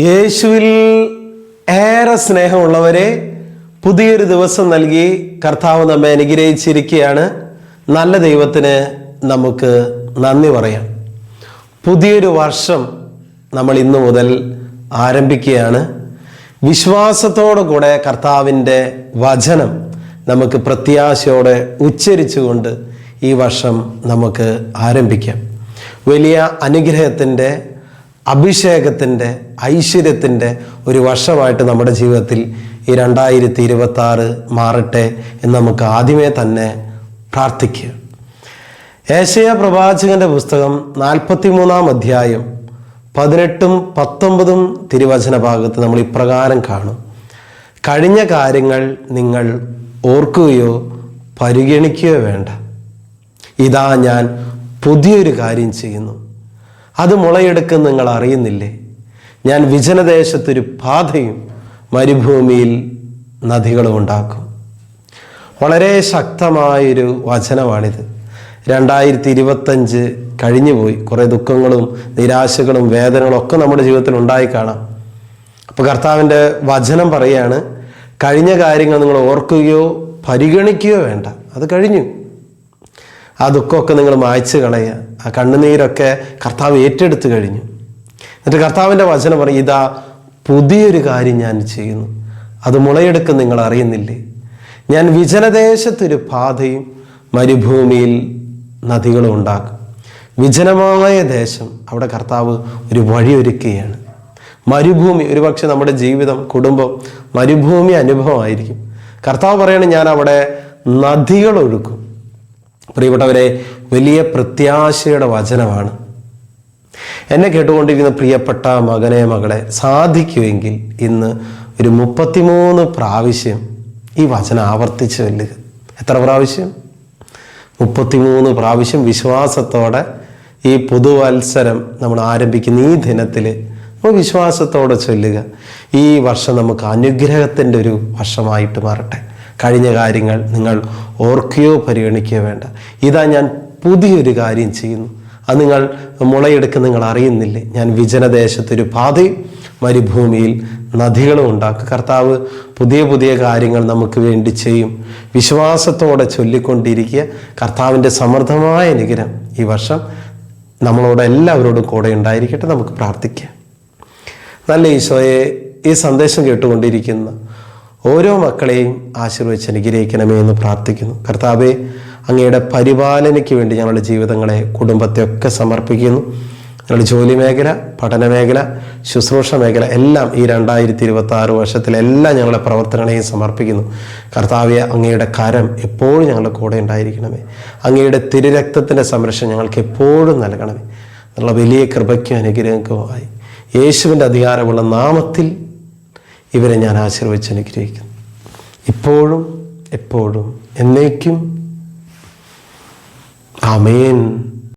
യേശുവിൽ ഏറെ സ്നേഹമുള്ളവരെ പുതിയൊരു ദിവസം നൽകി കർത്താവ് നമ്മെ അനുഗ്രഹിച്ചിരിക്കുകയാണ്. നല്ല ദൈവത്തിന് നമുക്ക് നന്ദി പറയാം. പുതിയൊരു വർഷം നമ്മൾ ഇന്നു മുതൽ ആരംഭിക്കുകയാണ്. വിശ്വാസത്തോടു കൂടെ കർത്താവിന്റെ വചനം നമുക്ക് പ്രത്യാശയോടെ ഉച്ചരിച്ചുകൊണ്ട് ഈ വർഷം നമുക്ക് ആരംഭിക്കാം. വലിയ അനുഗ്രഹത്തിന്റെ അഭിഷേകത്തിന്റെ ഐശ്വര്യത്തിന്റെ ഒരു വർഷമായിട്ട് നമ്മുടെ ജീവിതത്തിൽ ഈ രണ്ടായിരത്തി ഇരുപത്തി ആറ് മാറട്ടെ എന്ന് നമുക്ക് ആദ്യമേ തന്നെ പ്രാർത്ഥിക്കുക. ഏശയ പ്രവാചകന്റെ പുസ്തകം നാൽപ്പത്തി മൂന്നാം അധ്യായം പതിനെട്ടും പത്തൊമ്പതും തിരുവചന ഭാഗത്ത് നമ്മൾ ഇപ്രകാരം കാണും. കഴിഞ്ഞ കാര്യങ്ങൾ നിങ്ങൾ ഓർക്കുകയോ പരിഗണിക്കുകയോ വേണ്ട. ഇതാ ഞാൻ പുതിയൊരു കാര്യം ചെയ്യുന്നു. അത് മുളയെടുക്കും നിങ്ങൾ അറിയുന്നില്ലേ? ഞാൻ വിജനദേശത്തൊരു പാതയും മരുഭൂമിയിൽ നദികളും ഉണ്ടാക്കും. വളരെ ശക്തമായൊരു വചനമാണിത്. രണ്ടായിരത്തി ഇരുപത്തഞ്ച് കഴിഞ്ഞുപോയി കുറേ ദുഃഖങ്ങളും നിരാശകളും വേദനകളും ഒക്കെ നമ്മുടെ ജീവിതത്തിൽ ഉണ്ടായി കാണാം. അപ്പോൾ കർത്താവിന്റെ വചനം പറയാണ് കഴിഞ്ഞ കാര്യങ്ങൾ നിങ്ങൾ ഓർക്കുകയോ പരിഗണിക്കുകയോ വേണ്ട. അത് കഴിഞ്ഞു. ആ ദുഃഖമൊക്കെ നിങ്ങൾ മായ്ച്ചു കളയുക. ആ കണ്ണുനീരൊക്കെ കർത്താവ് ഏറ്റെടുത്തു കഴിഞ്ഞു. എന്നിട്ട് കർത്താവിന്റെ വചനം പറയും ഇതാ പുതിയൊരു കാര്യം ഞാൻ ചെയ്യുന്നു. അത് മുളയെടുക്കും നിങ്ങൾ അറിയുന്നില്ലേ? ഞാൻ വിജനദേശത്തൊരു പാതയും മരുഭൂമിയിൽ നദികളും ഉണ്ടാക്കും. വിജനമായ ദേശം അവിടെ കർത്താവ് ഒരു വഴിയൊരുക്കുകയാണ് മരുഭൂമി ഒരുപക്ഷെ നമ്മുടെ ജീവിതം കുടുംബം മരുഭൂമി അനുഭവമായിരിക്കും. കർത്താവ് പറയണ ഞാൻ അവിടെ നദികൾ ഒഴുക്കും. പ്രിയപ്പെട്ടവരെ വലിയ പ്രത്യാശയുടെ വചനമാണ്. എന്നെ കേട്ടുകൊണ്ടിരിക്കുന്ന പ്രിയപ്പെട്ട മകനെ മകളെ സാധിക്കുമെങ്കിൽ ഇന്ന് ഒരു മുപ്പത്തിമൂന്ന് പ്രാവശ്യം ഈ വചനം ആവർത്തിച്ച് വെല്ലുക എത്ര പ്രാവശ്യം? മുപ്പത്തിമൂന്ന് പ്രാവശ്യം വിശ്വാസത്തോടെ ഈ പുതുവത്സരം നമ്മൾ ആരംഭിക്കുന്ന ഈ ദിനത്തിൽ നമുക്ക് വിശ്വാസത്തോടെ ചൊല്ലുക. ഈ വർഷം നമുക്ക് അനുഗ്രഹത്തിന്റെ ഒരു വർഷമായിട്ട് മാറട്ടെ. കഴിഞ്ഞ കാര്യങ്ങൾ നിങ്ങൾ ഓർക്കുകയോ പരിഗണിക്കുകയോ വേണ്ട. ഇതാ ഞാൻ പുതിയൊരു കാര്യം ചെയ്യുന്നു. അത് നിങ്ങൾ മുളയെടുക്കുന്ന നിങ്ങൾ അറിയുന്നില്ലേ? ഞാൻ വിജനദേശത്തൊരു പാതയും മരുഭൂമിയിൽ നദികളും ഉണ്ടാക്കും. കർത്താവ് പുതിയ പുതിയ കാര്യങ്ങൾ നമുക്ക് വേണ്ടി ചെയ്യും. വിശ്വാസത്തോടെ ചൊല്ലിക്കൊണ്ടിരിക്കുക. കർത്താവിന്റെ സമൃദ്ധമായ അനുഗ്രഹം ഈ വർഷം നമ്മളോട് എല്ലാവരോടും കൂടെ ഉണ്ടായിരിക്കട്ടെ. നമുക്ക് പ്രാർത്ഥിക്കാം. നല്ല ഈശോയെ ഈ സന്ദേശം കേട്ടുകൊണ്ടിരിക്കുന്ന ഓരോ മക്കളെയും ആശീർവദിച്ച് അനുഗ്രഹിക്കണമേ എന്ന് പ്രാർത്ഥിക്കുന്നു. കർത്താവെ അങ്ങയുടെ പരിപാലനയ്ക്ക് വേണ്ടി ഞങ്ങളുടെ ജീവിതങ്ങളെ കുടുംബത്തെ ഒക്കെ സമർപ്പിക്കുന്നു. ഞങ്ങളുടെ ജോലി മേഖല പഠന മേഖല ശുശ്രൂഷ മേഖല എല്ലാം ഈ രണ്ടായിരത്തി ഇരുപത്തി ആറ് വർഷത്തിലെല്ലാം ഞങ്ങളുടെ പ്രവർത്തനങ്ങളെയും സമർപ്പിക്കുന്നു. കർത്താവെ അങ്ങയുടെ കരം എപ്പോഴും ഞങ്ങളുടെ കൂടെ ഉണ്ടായിരിക്കണമേ. അങ്ങയുടെ തിരുരക്തത്തിന്റെ സംരക്ഷണം ഞങ്ങൾക്ക് എപ്പോഴും നൽകണമേ. എന്നുള്ള വലിയ കൃപയ്ക്കും അനുഗ്രഹങ്ങളുമായി യേശുവിന്റെ അധികാരമുള്ള നാമത്തിൽ ഇവരെ ഞാൻ ആശീർവദിച്ച് അനുഗ്രഹിക്കുന്നു. ഇപ്പോഴും എപ്പോഴും എന്നേക്കും. ആമേൻ.